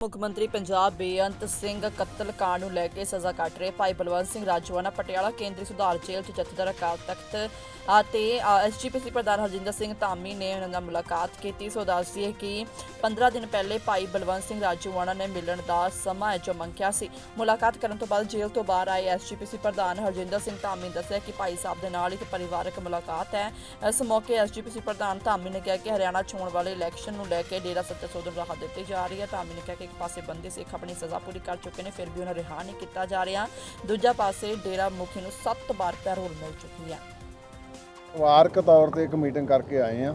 ਮੁੱਖ ਮੰਤਰੀ ਪੰਜਾਬ ਬੇਅੰਤ ਸਿੰਘ ਕਤਲ ਕਾਂਡ ਨੂੰ ਲੈ ਕੇ ਸਜ਼ਾ ਕੱਟ ਰਹੇ ਭਾਈ ਬਲਵੰਤ ਸਿੰਘ ਰਾਜਵਾਨਾ ਪਟਿਆਲਾ ਕੇਂਦਰੀ ਸੁਧਾਰ ਜੇਲ੍ਹ 'ਚ ਜਥੇਦਾਰ ਅਕਾਲ ਤਖਤ ਅਤੇ ਐਸਜੀਪੀਸੀ ਪ੍ਰਧਾਨ ਹਰਜਿੰਦਰ ਸਿੰਘ ਧਾਮੀ ਨੇ ਉਹਨਾਂ ਨਾਲ ਮੁਲਾਕਾਤ ਕੀਤੀ। ਸੋ ਦੱਸਦੀ ਹੈ ਕਿ 15 ਦਿਨ ਪਹਿਲੇ ਭਾਈ ਬਲਵੰਤ ਸਿੰਘ ਰਾਜਵਾਨਾ ਨੇ ਮਿਲਣ ਦਾ ਸਮਾਂ ਹੈ ਜੋ ਮੰਗਿਆ ਸੀ। ਮੁਲਾਕਾਤ ਕਰਨ ਤੋਂ ਬਾਅਦ ਜੇਲ੍ਹ ਤੋਂ ਬਾਹਰ ਆਏ ਐਸਜੀਪੀਸੀ ਪ੍ਰਧਾਨ ਹਰਜਿੰਦਰ ਸਿੰਘ ਧਾਮੀ ਨੇ ਦੱਸਿਆ ਕਿ ਭਾਈ ਸਾਹਿਬ ਦੇ ਨਾਲ ਇੱਕ ਪਰਿਵਾਰਕ ਮੁਲਾਕਾਤ ਹੈ। ਇਸ ਮੌਕੇ ਐਸਜੀਪੀਸੀ ਪ੍ਰਧਾਨ ਧਾਮੀ ਨੇ ਕਿਹਾ ਕਿ ਹਰਿਆਣਾ ਚੋਣ ਵਾਲੇ ਇਲੈਕਸ਼ਨ ਨੂੰ ਲੈ ਕੇ ਡੇਰਾ ਸੱਚਾ ਸੌਦਾ ਰਾਹਤ ਦਿੱਤੀ ਜਾ ਰਹੀ ਹੈ। ਧਾਮੀ ਨੇ ਕਿਹਾ ਕਿ ਇੱਕ ਪਾਸੇ ਬੰਦੀ ਸਿੱਖ ਆਪਣੀ ਸਜ਼ਾ ਪੂਰੀ ਕਰ ਚੁੱਕੇ ਨੇ, ਫਿਰ ਵੀ ਉਹਨਾਂ ਰਿਹਾ ਨਹੀਂ ਕੀਤਾ ਜਾ ਰਿਹਾ। ਦੂਜਾ ਪਾਸੇ ਡੇਰਾ ਮੁਖੀ ਨੂੰ 7 ਵਾਰ ਪੈਰੋਲ ਮਿਲ ਚੁੱਕੀ ਹੈ। ਪਰਿਵਾਰਕ ਤੌਰ ਤੇ ਇੱਕ ਮੀਟਿੰਗ ਕਰਕੇ ਆਏ ਆ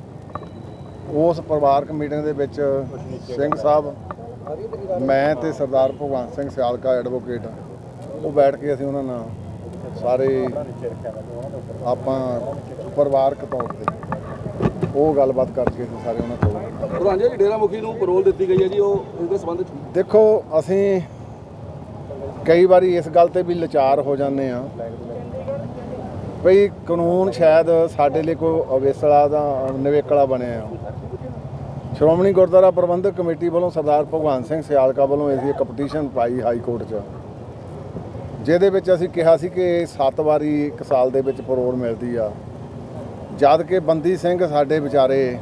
ਉਸ ਪਰਿਵਾਰਕ ਮੀਟਿੰਗ ਦੇ ਵਿੱਚ ਸਿੰਘ ਸਾਹਿਬ, ਮੈਂ ਤੇ ਸਰਦਾਰ ਭਗਵੰਤ ਸਿੰਘ ਸਿਆਲਕਾ ਐਡਵੋਕੇਟ ਉਹ ਬੈਠ ਕੇ ਅਸੀਂ ਉਹਨਾਂ ਨਾਲ ਸਾਰੇ ਆਪਾਂ ਪਰਿਵਾਰਕ ਤੌਰ ਤੇ ਉਹ ਗੱਲਬਾਤ ਕਰਕੇ ਅਸੀਂ ਸਾਰੇ ਉਹਨਾਂ ਕੋਲ। ਪ੍ਰਧਾਨ ਜੀ ਡੇਰਾ ਮੁਖੀ ਨੂੰ ਪਰੋਲ ਦਿੱਤੀ ਗਈ ਹੈ ਜੀ ਉਹ ਇਸ ਦੇ ਸੰਬੰਧ ਚ ਦੇਖੋ ਅਸੀਂ ਕਈ ਵਾਰੀ ਇਸ ਗੱਲ ਤੇ ਵੀ ਲਾਚਾਰ ਹੋ ਜਾਂਦੇ ਆ ਭਈ ਕਾਨੂੰਨ ਸ਼ਾਇਦ ਸਾਡੇ ਲਈ ਕੋਈ ਅਵੇਸਲਾ ਦਾ ਨਿਵੇਕਲਾ ਬਣਿਆ ਆ। ਸ਼੍ਰੋਮਣੀ ਗੁਰਦੁਆਰਾ ਪ੍ਰਬੰਧਕ ਕਮੇਟੀ ਵੱਲੋਂ ਸਰਦਾਰ ਭਗਵਾਨ ਸਿੰਘ ਸਿਆਲਕਾ ਵੱਲੋਂ ਅਸੀਂ ਇੱਕ ਪਟੀਸ਼ਨ ਪਾਈ ਹਾਈ ਕੋਰਟ 'ਚ। ਜਿਹਦੇ ਵਿੱਚ ਅਸੀਂ ਕਿਹਾ ਸੀ ਕਿ 7 ਵਾਰੀ 1 ਸਾਲ ਦੇ ਵਿੱਚ ਪਰੋਲ ਮਿਲਦੀ ਆ। ਜਦ ਕਿ ਬੰਦੀ ਸਿੰਘ ਸਾਡੇ ਵਿਚਾਰੇ,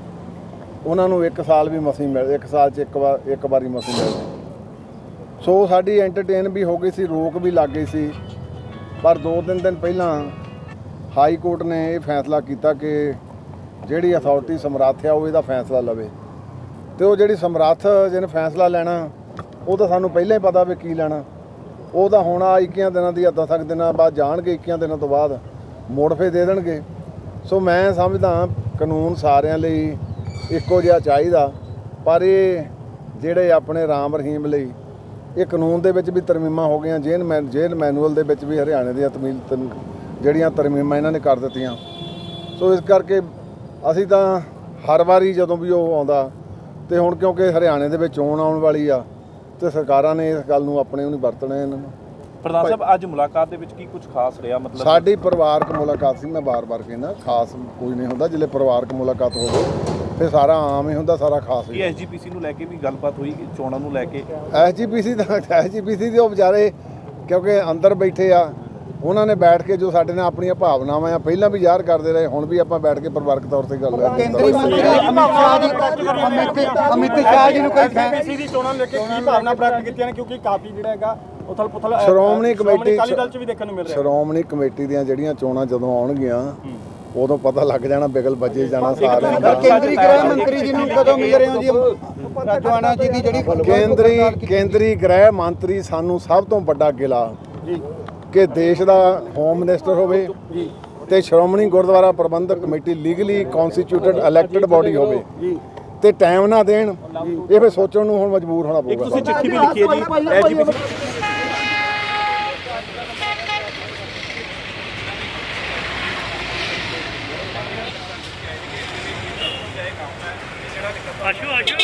ਉਹਨਾਂ ਨੂੰ 1 ਸਾਲ ਵੀ ਮਸੀਂ ਮਿਲ 1 ਸਾਲ 'ਚ ਇੱਕ ਵਾਰ, ਇੱਕ ਵਾਰੀ ਮਸੀਂ ਮਿਲਦੀ ਸੋ ਸਾਡੀ ਐਂਟਰਟੇਨ ਵੀ ਹੋ ਗਈ ਸੀ, ਰੋਕ ਵੀ ਲੱਗ ਗਈ ਸੀ। ਪਰ 2-3 ਦਿਨ ਪਹਿਲਾਂ ਹਾਈ ਕੋਰਟ ਨੇ ਇਹ ਫੈਸਲਾ ਕੀਤਾ ਕਿ ਜਿਹੜੀ ਅਥਾਰਟੀ ਸਮਰੱਥ ਆ, ਉਹ ਇਹਦਾ ਫੈਸਲਾ ਲਵੇ। ਤੇ ਉਹ ਜਿਹੜੀ ਸਮਰੱਥ ਜਿਹਨੇ ਫੈਸਲਾ ਲੈਣਾ, ਉਹ ਤਾਂ ਸਾਨੂੰ ਪਹਿਲਾਂ ਹੀ ਪਤਾ ਵੀ ਕੀ ਲੈਣਾ। ਉਹ ਤਾਂ ਹੁਣ ਆ 21 ਦਿਨਾਂ ਦੀ 10 ਦਿਨਾਂ ਬਾਅਦ ਜਾਣਗੇ 21 ਦਿਨਾਂ ਤੋਂ ਬਾਅਦ ਮੋੜ ਫੇ ਦੇ ਦੇਣਗੇ। ਸੋ ਮੈਂ ਸਮਝਦਾ ਕਾਨੂੰਨ ਸਾਰਿਆਂ ਲਈ ਇੱਕੋ ਜਿਹਾ ਚਾਹੀਦਾ, ਪਰ ਇਹ ਜਿਹੜੇ ਆਪਣੇ ਰਾਮ ਰਹੀਮ ਲਈ, ਇਹ ਕਾਨੂੰਨ ਦੇ ਵਿੱਚ ਵੀ ਤਰਮੀਮਾਂ ਹੋ ਗਈਆਂ ਜੇਨ ਮੈਨ ਜੇਨ ਮੈਨੂਅਲ ਦੇ ਵਿੱਚ ਵੀ ਹਰਿਆਣੇ ਦੀਆਂ ਤਮੀਲ ਤਮ- ਜਿਹੜੀਆਂ ਤਰਮੀਮਾਂ ਇਹਨਾਂ ਨੇ ਕਰ ਦਿੱਤੀਆਂ। ਸੋ ਇਸ ਕਰਕੇ ਅਸੀਂ ਤਾਂ ਹਰ ਵਾਰੀ ਜਦੋਂ ਵੀ ਉਹ ਆਉਂਦਾ, ਤੇ ਹੁਣ ਕਿਉਂਕਿ ਹਰਿਆਣੇ ਦੇ ਵਿੱਚ ਚੋਣ ਆਉਣ ਵਾਲੀ ਆ, ਤੇ ਸਰਕਾਰਾਂ ਨੇ ਇਸ ਗੱਲ ਨੂੰ ਆਪਣੇ ਉਹ ਨਹੀਂ ਵਰਤਣਾ ਇਹਨਾਂ ਨੂੰ। ਪ੍ਰਧਾਨ ਸਾਹਿਬ ਅੱਜ ਮੁਲਾਕਾਤ ਦੇ ਵਿੱਚ ਕੀ ਕੁਝ ਖਾਸ ਰਿਹਾ? ਮਤਲਬ ਸਾਡੀ ਪਰਿਵਾਰਕ ਮੁਲਾਕਾਤ ਸੀ ਮੈਂ ਬਾਰ-ਬਾਰ ਕਹਿੰਦਾ ਖਾਸ ਕੋਈ ਨਹੀਂ ਹੁੰਦਾ ਜਿਲੇ ਪਰਿਵਾਰਕ ਮੁਲਾਕਾਤ ਹੋਵੇ ਫਿਰ ਸਾਰਾ ਆਮ ਹੀ ਹੁੰਦਾ ਸਾਰਾ ਖਾਸ ਹੀ ਐਸਜੀਪੀਸੀ ਨੂੰ ਲੈ ਕੇ ਵੀ ਗੱਲਬਾਤ ਹੋਈ ਕਿ ਚੋਣਾਂ ਨੂੰ ਲੈ ਕੇ? ਐਸਜੀਪੀਸੀ ਦਾ ਐਸਜੀਪੀਸੀ ਦੇ ਉਹ ਵਿਚਾਰੇ ਕਿਉਂਕਿ ਅੰਦਰ ਬੈਠੇ ਆ ਉਹਨਾਂ ਨੇ ਬੈਠ ਕੇ ਜੋ ਸਾਡੇ ਨਾਲ ਆਪਣੀਆਂ ਭਾਵਨਾਵਾਂ ਆ ਪਹਿਲਾਂ ਵੀ ਜ਼ਾਹਰ ਕਰਦੇ ਰਹੇ ਹੁਣ ਵੀ ਆਪਾਂ ਬੈਠ ਕੇ ਪਰਿਵਾਰਕ ਤੌਰ ਤੇ ਗੱਲ ਕੇਂਦਰੀ ਮੰਤਰੀ ਅਮਿਤ ਸ਼ਾਹ ਜੀ ਅਮਿਤ ਅਮਿਤ ਸ਼ਾਹ ਜੀ ਨੂੰ ਕੋਈ ਐਮਪੀਸੀ ਦੀ ਚੋਣਾਂ ਲੈ ਕੇ ਕੀ ਭਾਵਨਾ ਪ੍ਰਗਟ ਕੀਤੀਆਂ ਨੇ? ਕਿਉਂਕਿ ਕਾਫੀ ਜਿਹੜਾ ਹੈਗਾ ਉਥਲ ਪੁਥਲ ਸ਼੍ਰੋਮਣੀ ਕਮੇਟੀ ਅਕਾਲੀ ਦਲ ਚ ਵੀ ਦੇਖਣ ਨੂੰ ਮਿਲ ਰਿਹਾ। ਸ਼੍ਰੋਮਣੀ ਕਮੇਟੀ ਦੀਆਂ ਜਿਹੜੀਆਂ ਚੋਣਾਂ ਜਦੋਂ ਆਉਣਗੀਆਂ ਉਦੋਂ ਪਤਾ ਲੱਗ ਜਾਣਾ ਬਿਗਲ ਵੱਜੇ ਜਾਣਾ ਸਾਰਿਆਂ ਦਾ। ਕੇਂਦਰੀ ਗ੍ਰਹਿ ਮੰਤਰੀ ਜੀ ਨੂੰ ਕਦੋਂ ਮਿਲ ਰਹੇ ਹੋ ਜੀ ਰਾਜਵਾਨਾ ਜੀ ਦੀ ਜਿਹੜੀ ਕੇਂਦਰੀ ਕੇਂਦਰੀ ਗ੍ਰਹਿ ਮੰਤਰੀ ਸਾਨੂੰ ਸਭ ਤੋਂ ਵੱਡਾ ਗਿਲਾ ਕਿ ਦੇਸ਼ ਦਾ ਹੋਮ ਮਿਨਿਸਟਰ ਹੋਵੇ ਤੇ Shiromani Gurdwara Parbandhak committee legally constituted elected body ਹੋਵੇ। ਤੇ ਟਾਈਮ ਨਾ ਦੇਣ ਇਹ ਫਿਰ ਸੋਚਣ ਨੂੰ ਹੁਣ ਮਜਬੂਰ ਹੋਣਾ ਪਊਗਾ। ਤੁਸੀਂ ਚਿੱਠੀ ਵੀ ਲਿਖੀ ਹੈ ਜੀ। SGPC Aşu aşu.